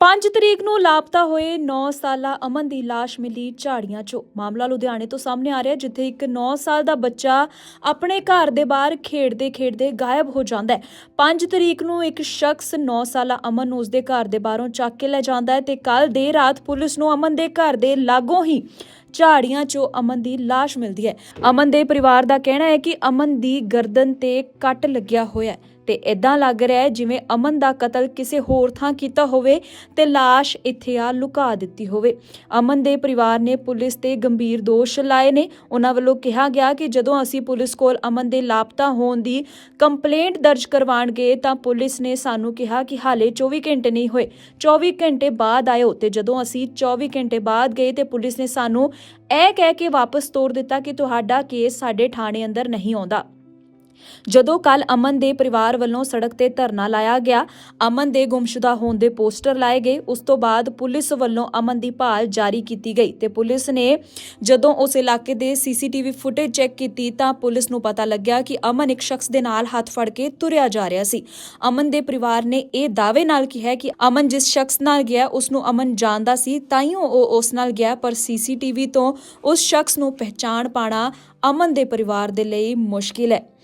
5 ਤਰੀਕ ਨੂੰ ਲਾਪਤਾ ਹੋਏ 9 ਸਾਲਾ ਅਮਨ ਦੀ ਲਾਸ਼ ਮਿਲੀ ਝਾੜੀਆਂ 'ਚੋਂ। ਮਾਮਲਾ ਲੁਧਿਆਣੇ ਤੋਂ ਸਾਹਮਣੇ ਆ ਰਿਹਾ ਜਿੱਥੇ ਇੱਕ 9 ਸਾਲ ਦਾ ਬੱਚਾ ਆਪਣੇ ਘਰ ਦੇ ਬਾਹਰ ਖੇਡਦੇ-ਖੇਡਦੇ ਗਾਇਬ ਹੋ ਜਾਂਦਾ ਹੈ। 5 ਤਰੀਕ ਨੂੰ ਇੱਕ ਸ਼ਖਸ 9 ਸਾਲਾ ਅਮਨ ਨੂੰ ਉਸਦੇ ਘਰ ਦੇ ਬਾਹਰੋਂ ਚੱਕ ਕੇ ਲੈ ਜਾਂਦਾ ਹੈ ਤੇ ਕੱਲ ਦੇਰ ਰਾਤ ਪੁਲਿਸ ਨੂੰ ਅਮਨ ਦੇ ਘਰ ਦੇ ਲਾਗੋਂ ਹੀ ਝਾੜੀਆਂ 'ਚੋਂ ਅਮਨ ਦੀ ਲਾਸ਼ ਮਿਲਦੀ ਹੈ। ਅਮਨ ਦੇ ਪਰਿਵਾਰ ਦਾ ਕਹਿਣਾ ਹੈ ਕਿ ਅਮਨ ਦੀ ਗਰਦਨ ਤੇ ਕੱਟ ਲੱਗਿਆ ਹੋਇਆ ਹੈ। ਤੇ ਇਦਾਂ ਲੱਗ ਰਿਹਾ ਹੈ ਜਿਵੇਂ ਅਮਨ ਦਾ ਕਤਲ ਕਿਸੇ ਹੋਰ ਥਾਂ ਕੀਤਾ ਹੋਵੇ ਤੇ ਲਾਸ਼ ਇੱਥੇ ਆ ਲੁਕਾ ਦਿੱਤੀ ਹੋਵੇ। ਅਮਨ ਦੇ ਪਰਿਵਾਰ ਨੇ ਪੁਲਿਸ ਤੇ ਗੰਭੀਰ ਦੋਸ਼ ਲਾਏ ਨੇ। ਉਹਨਾਂ ਵੱਲੋਂ ਕਿਹਾ ਗਿਆ ਕਿ ਜਦੋਂ ਅਸੀਂ ਪੁਲਿਸ ਕੋਲ ਅਮਨ ਦੇ ਲਾਪਤਾ ਹੋਣ ਦੀ ਕੰਪਲੇਂਟ ਦਰਜ ਕਰਵਾਉਣ ਗਏ ਤਾਂ ਪੁਲਿਸ ਨੇ ਸਾਨੂੰ ਕਿਹਾ ਕਿ ਹਾਲੇ 24 ਘੰਟੇ ਨਹੀਂ ਹੋਏ। 24 ਘੰਟੇ ਬਾਅਦ ਆਇਓ ਤੇ ਜਦੋਂ ਅਸੀਂ 24 ਘੰਟੇ ਬਾਅਦ ਗਏ ਤੇ ਪੁਲਿਸ ਨੇ ਸਾਨੂੰ ਇਹ ਕਹਿ ਕੇ ਵਾਪਸ ਤੋੜ ਦਿੱਤਾ ਕਿ ਤੁਹਾਡਾ ਕੇਸ ਸਾਡੇ ਥਾਣੇ ਅੰਦਰ ਨਹੀਂ ਆਉਂਦਾ। ਜਦੋਂ ਕੱਲ ਅਮਨ ਦੇ ਪਰਿਵਾਰ ਵੱਲੋਂ ਸੜਕ ਤੇ ਧਰਨਾ ਲਾਇਆ ਗਿਆ, ਅਮਨ ਦੇ ਗੁੰਮਸ਼ੁਦਾ ਹੋਣ ਦੇ ਪੋਸਟਰ ਲਾਏ ਗਏ। ਉਸ ਤੋਂ ਬਾਅਦ ਪੁਲਿਸ ਵੱਲੋਂ ਅਮਨ ਦੀ ਭਾਲ ਜਾਰੀ ਕੀਤੀ ਗਈ ਤੇ ਪੁਲਿਸ ਨੇ ਜਦੋਂ ਉਸ ਇਲਾਕੇ ਦੇ ਸੀਸੀਟੀਵੀ ਫੁਟੇਜ ਚੈੱਕ ਕੀਤੀ ਤਾਂ ਪੁਲਿਸ ਨੂੰ ਪਤਾ ਲੱਗਿਆ ਕਿ ਅਮਨ ਇੱਕ ਸ਼ਖਸ ਦੇ ਨਾਲ ਹੱਥ ਫੜ ਕੇ ਤੁਰਿਆ ਜਾ ਰਿਹਾ ਸੀ। ਅਮਨ ਦੇ ਪਰਿਵਾਰ ਨੇ ਇਹ ਦਾਅਵੇ ਨਾਲ ਕਿਹਾ ਕਿ ਅਮਨ ਜਿਸ ਸ਼ਖਸ ਨਾਲ ਗਿਆ, ਉਸ ਨੂੰ ਅਮਨ ਜਾਣਦਾ ਸੀ ਤਾਈਓ ਉਹ ਉਸ ਨਾਲ ਗਿਆ, ਪਰ ਸੀਸੀਟੀਵੀ ਤੋਂ ਉਸ ਸ਼ਖਸ ਨੂੰ ਪਹਿਚਾਣ ਪਾਣਾ ਅਮਨ ਦੇ ਪਰਿਵਾਰ ਦੇ ਲਈ ਮੁਸ਼ਕਿਲ ਹੈ।